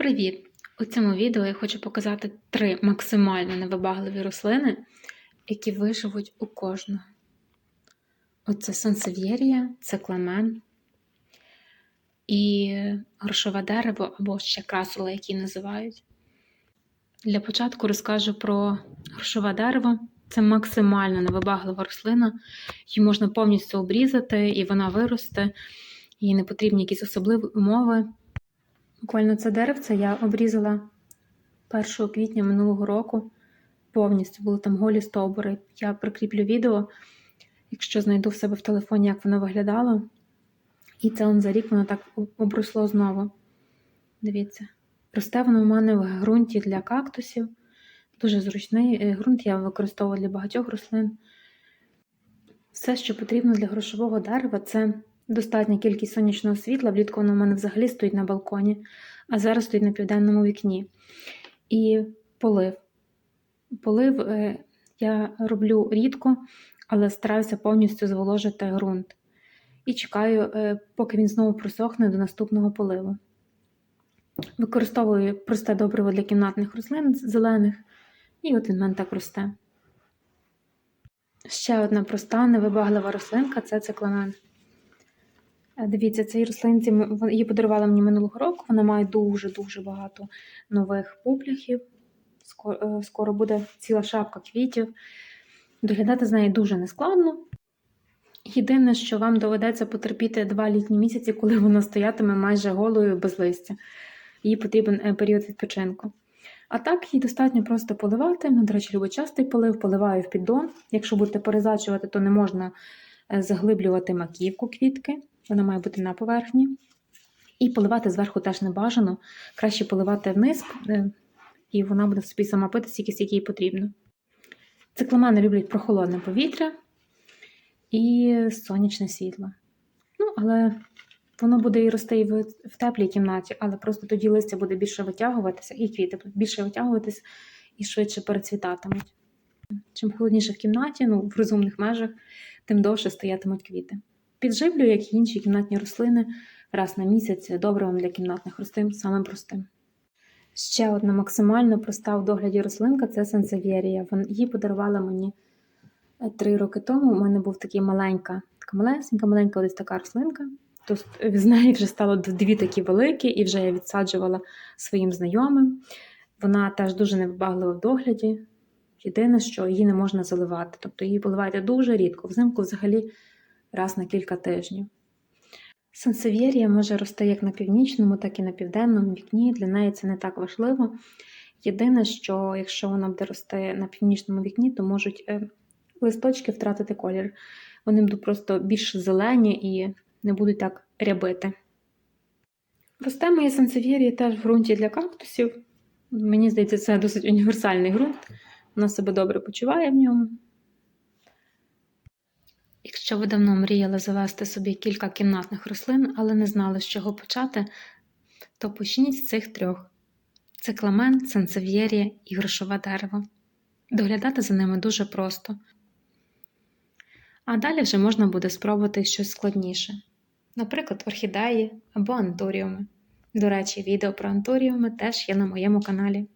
Привіт! У цьому відео я хочу показати три максимально невибагливі рослини, які виживуть у кожного. Оце сансев'єрія, це кламен і грошове дерево або ще красула, які називають. Для початку розкажу про грошове дерево. Це максимально невибаглива рослина. Її можна повністю обрізати, і вона виросте, їй не потрібні якісь особливі умови. Буквально це деревце я обрізала 1 квітня минулого року. Повністю були там голі стовбури. Я прикріплю відео, якщо знайду в себе в телефоні, як воно виглядало. І це он за рік воно так обросло знову. Дивіться. Росте воно в мене в ґрунті для кактусів. Дуже зручний е, ґрунт я використовую для багатьох рослин. Все, що потрібно для грошового дерева, це достатня кількість сонячного світла. Влітку воно в мене взагалі стоїть на балконі, а зараз стоїть на південному вікні. І полив. Полив е, я роблю рідко, але стараюся повністю зволожити ґрунт. І чекаю, е, поки він знову просохне до наступного поливу. Використовую просте добриво для кімнатних рослин зелених, і от він в мене так росте. Ще одна проста невибаглива рослинка це цикламен. Е, Дивіться, цій рослинці її подарувала мені минулого року. Вона має дуже-дуже багато нових пупляхів. Скоро, е, скоро буде ціла шапка квітів. Доглядати з нею дуже нескладно. Єдине, що вам доведеться потерпіти два літні місяці, коли вона стоятиме майже голою без листя. Їй потрібен е, період відпочинку. А так, їй достатньо просто поливати. Вона, до речі, любить частий полив, поливаю в піддон. Якщо будете перезачувати, то не можна заглиблювати маківку квітки, вона має бути на поверхні. І поливати зверху теж не бажано. Краще поливати вниз, е, і вона буде собі сама пити стільки, скільки їй потрібно. Цикламени люблять прохолодне повітря і сонячне світло. Ну, але воно буде і рости і в, теплій кімнаті, але просто тоді листя буде більше витягуватися, і квіти будуть більше витягуватися і швидше перецвітатимуть. Чим холодніше в кімнаті, ну в розумних межах, тим довше стоятимуть квіти. Підживлю, як і інші кімнатні рослини, раз на місяць добривом для кімнатних рослин, самим простим. Ще одна максимально проста в догляді рослинка це сенсевєрія. Її подарувала мені е, три роки тому. У мене був такий маленька, така малесенька, маленька ось така рослинка. З- з неї вже стало дві такі великі, і вже я відсаджувала своїм знайомим. Вона теж дуже невибаглива в догляді. Єдине, що її не можна заливати. Тобто її поливаєте дуже рідко, взимку взагалі раз на кілька тижнів. Сансев'єрія може рости як на північному, так і на південному вікні. Для неї це не так важливо. Єдине, що якщо вона буде рости на північному вікні, то можуть е, листочки втратити колір. Вони будуть просто більш зелені і не будуть так рябити. Росте моя сансев'єрія теж в ґрунті для кактусів. Мені здається, це досить універсальний ґрунт. Вона себе добре почуває в ньому. Якщо ви давно мріяли завести собі кілька кімнатних рослин, але не знали, з чого почати, то почніть з цих трьох: цикламен, сансев'єрія і грошове дерево. Доглядати за ними дуже просто. А далі вже можна буде спробувати щось складніше, наприклад, орхідеї або антуріуми. До речі, відео про антуріуми теж є на моєму каналі.